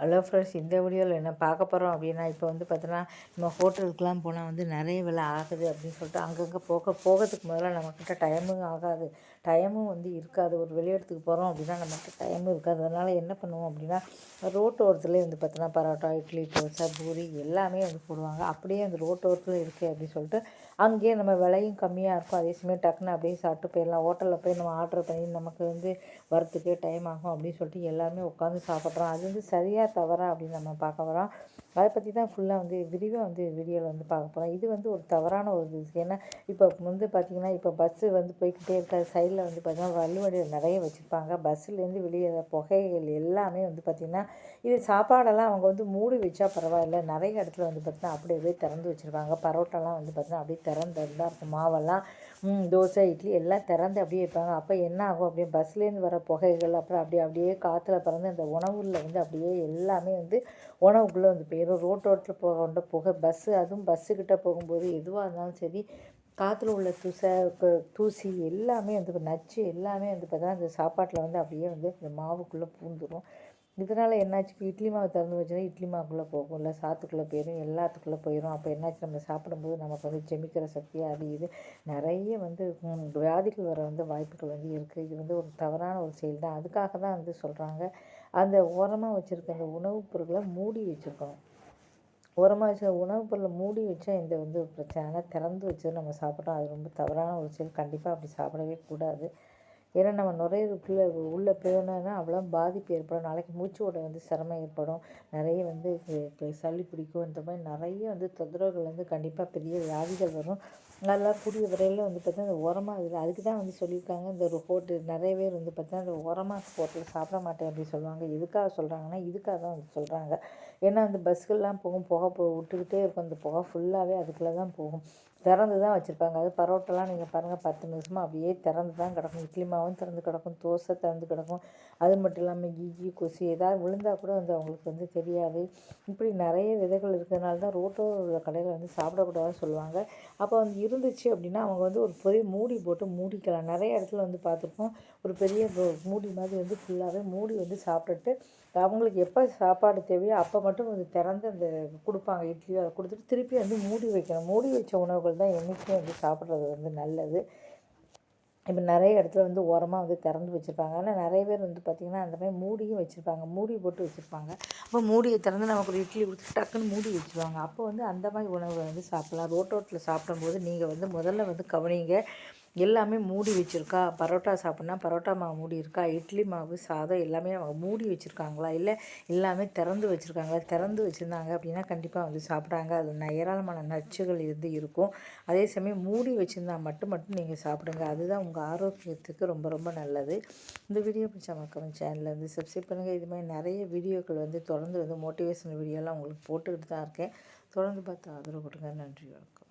Hello friends இந்த வீடியோவில் என்ன பார்க்க போகிறோம் அப்படின்னா இப்போ வந்து பார்த்தோன்னா நம்ம ஹோட்டலுக்குலாம் போனால் வந்து நிறைய விலை ஆகுது அப்படின்னு சொல்லிட்டு அங்கங்கே போக போகிறதுக்கு முதல்ல நம்மக்கிட்ட டைமும் ஆகாது. டைமும் வந்து இருக்காது. ஒரு வெளியிடத்துக்கு போகிறோம் அப்படின்னா நம்மகிட்ட டைமும் இருக்காது. அதனால் என்ன பண்ணுவோம் அப்படின்னா ரோட்டோரத்துலேயே வந்து பார்த்தோன்னா பரோட்டா இட்லி தோசை பூரி எல்லாமே வந்து போடுவாங்க. அப்படியே அந்த ரோட்டோரத்தில் இருக்குது அப்படின்னு சொல்லிட்டு அங்கேயே நம்ம விலையும் கம்மியாக இருக்கும். அதே சமயம் டக்குன்னு அப்படியே சாப்பிட்டு போயிடலாம். ஹோட்டலில் போய் நம்ம ஆர்டர் பண்ணி நமக்கு வந்து வரத்துக்கே டைம் ஆகும் அப்படின்னு சொல்லிட்டு எல்லாருமே உட்காந்து சாப்பிட்றோம். அது வந்து சரியாக தவறா அப்படின்னு நம்ம பார்க்க வரோம் அதை பற்றி தான் ஃபுல்லாக வந்து விரிவாக வந்து வீடியோவில் வந்து பார்க்க போகிறோம் இது வந்து ஒரு தவறான ஒரு இது. ஏன்னா இப்போ வந்து பார்த்திங்கன்னா இப்போ பஸ்ஸு வந்து போய்கிட்டே இருக்கிற சைடில் வந்து பார்த்திங்கன்னா வள்ளுவடியில் நிறைய வச்சுருப்பாங்க. பஸ்ஸுலேருந்து வெளியே புகைகள் எல்லாமே வந்து பார்த்திங்கன்னா இது சாப்பாடெல்லாம் அவங்க வந்து மூடி வச்சா பரவாயில்ல. நிறைய இடத்துல வந்து பார்த்திங்கன்னா அப்படியே அப்படியே திறந்து வச்சுருப்பாங்க. பரோட்டாலாம் வந்து பார்த்திங்கன்னா அப்படியே திறந்து தான் இருக்கும். மாவெல்லாம் தோசை இட்லி எல்லாம் திறந்து அப்படியே வைப்பாங்க. அப்போ என்ன ஆகும்? அப்படியே பஸ்லேருந்து வர புகைகள் அப்புறம் அப்படியே அப்படியே காற்றுல பறந்து அந்த உணவுல வந்து அப்படியே எல்லாமே வந்து உணவுக்குள்ளே வந்து போய் போயிடும் ரோட்டோரத்தில் போக கொண்ட புகை பஸ்ஸு அதுவும் பஸ்ஸுக்கிட்ட போகும்போது எதுவாக இருந்தாலும் சரி காற்றுல உள்ள துசை தூசி எல்லாமே வந்து நச்சு எல்லாமே வந்து பார்த்தா அந்த சாப்பாட்டில் வந்து அப்படியே வந்து இந்த மாவுக்குள்ளே பூந்துடும் இதனால் என்னாச்சு? இப்போ இட்லி மாவு திறந்து வச்சுன்னா இட்லி மாவுக்குள்ளே போகும் இல்லை சாத்துக்குள்ளே போயிடும் எல்லாத்துக்குள்ளே போயிடும் அப்போ என்னாச்சு? நம்ம சாப்பிடும்போது நமக்கு வந்து செமிக்கிற சக்தி அது இது நிறைய வந்து வியாதிகள் வர வந்து வாய்ப்புகள் வந்து இருக்குது இது வந்து ஒரு தவறான ஒரு செயல் தான் அதுக்காக தான் வந்து சொல்கிறாங்க அந்த ஓரமாக வச்சுருக்க அந்த உணவுப் பொருட்களை மூடி வச்சுருக்கணும். ஓரமாக வச்ச உணவுப் பொருளை மூடி வச்சா இந்த வந்து பிரச்சனை. திறந்து வச்சு நம்ம சாப்பிட்றோம் அது ரொம்ப தவறான ஒரு செயல். கண்டிப்பாக அப்படி சாப்பிடவே கூடாது. ஏன்னா நம்ம நுரையீரலுக்குள்ளே உள்ளே போனோன்னா அவ்வளோ பாதிப்பு ஏற்படும். நாளைக்கு மூச்சு விட வந்து சிரமம் ஏற்படும். நிறைய வந்து சளி பிடிக்கும். இந்த மாதிரி நிறைய வந்து தொந்தரவுகள் வந்து கண்டிப்பாக பெரிய வியாதிகள் வரும். நல்லா கூடிய விரைவில் வந்து பார்த்தா அந்த உரமாக இருக்குது அதுக்கு தான் வந்து சொல்லியிருக்காங்க. இந்த ஒரு ஹோட்டல் நிறைய பேர் வந்து பார்த்தா அந்த உரமாக ஹோட்டல் சாப்பிட மாட்டேன் அப்படின்னு சொல்லுவாங்க. எதுக்காக சொல்கிறாங்கன்னா இதுக்காக தான் வந்து சொல்கிறாங்க ஏன்னா அந்த பஸ்கள்லாம் போகும். புகை போ விட்டுக்கிட்டே இருக்கும். அந்த புகை ஃபுல்லாகவே அதுக்குள்ளே தான் போகும். திறந்து தான் வச்சுருப்பாங்க. அது பரோட்டாலாம் நீங்கள் பாருங்கள் பத்து நிமிஷமாக அப்படியே திறந்து தான் கிடக்கும். இட்லி மாவும் திறந்து கிடக்கும் தோசை திறந்து கிடக்கும். அது மட்டும் இல்லாமல் ஈ கொசு ஏதாவது விழுந்தால் கூட வந்து அவங்களுக்கு வந்து தெரியாது. இப்படி நிறைய விதைகள் இருக்கிறதுனால தான் ரோட்டோர கடையில் வந்து சாப்பிடக்கூடாதுன்னு சொல்லுவாங்க. அப்போ வந்து இருந்துச்சு அப்படின்னா அவங்க வந்து ஒரு பெரிய மூடி போட்டு மூடிக்கலாம். நிறைய இடத்துல வந்து பார்த்துருப்போம். ஒரு பெரிய மூடி மாதிரி வந்து ஃபுல்லாகவே மூடி வந்து சாப்பிட்டுட்டு அவங்களுக்கு எப்போ சாப்பாடு தேவையோ அப்போ மட்டும் கொஞ்சம் திறந்து அந்த கொடுப்பாங்க. இட்லியோ அதை கொடுத்துட்டு திருப்பி வந்து மூடி வைக்கணும். மூடி வச்ச உணவுகள் தான் என்றைக்குமே வந்து சாப்பிட்றது வந்து நல்லது. இப்போ நிறைய இடத்துல வந்து ஓரமாக வந்து திறந்து வச்சுருப்பாங்க. ஆனால் நிறைய பேர் வந்து பார்த்திங்கன்னா அந்த மாதிரி மூடியும் வச்சுருப்பாங்க. மூடி போட்டு வச்சுருப்பாங்க. அப்போ மூடியை திறந்து நமக்கு ஒரு இட்லி கொடுத்து டக்குன்னு மூடி வச்சுருவாங்க. அப்போ வந்து அந்த மாதிரி உணவை வந்து சாப்பிட்லாம். ரோட்டோட்டில் சாப்பிடும்போது நீங்கள் வந்து முதல்ல வந்து கவனிங்க. எல்லாமே மூடி வச்சுருக்கா? பரோட்டா சாப்பிட்னா பரோட்டா மாவு மூடி இருக்கா? இட்லி மாவு சாதம் எல்லாமே அவங்க மூடி வச்சுருக்காங்களா? இல்லை எல்லாமே திறந்து வச்சுருக்காங்களா? திறந்து வச்சுருந்தாங்க அப்படின்னா கண்டிப்பாக வந்து சாப்பிட்றாங்க. அதில் ஏராளமான நச்சுகள் இருந்து இருக்கும். அதே சமயம் மூடி வச்சுருந்தா மட்டும் மட்டும் நீங்கள் சாப்பிடுங்க. அதுதான் உங்கள் ஆரோக்கியத்துக்கு ரொம்ப ரொம்ப நல்லது. இந்த வீடியோ பிடிச்ச மக்கள் சேனலில் வந்து சப்ஸ்கிரைப் பண்ணுங்கள் இது மாதிரி நிறைய வீடியோக்கள் வந்து தொடர்ந்து வந்து மோட்டிவேஷனல் வீடியோலாம் உங்களுக்கு போட்டுக்கிட்டு தான் இருக்கேன். தொடர்ந்து பார்த்து ஆதரவு கொடுங்க. நன்றி வணக்கம்.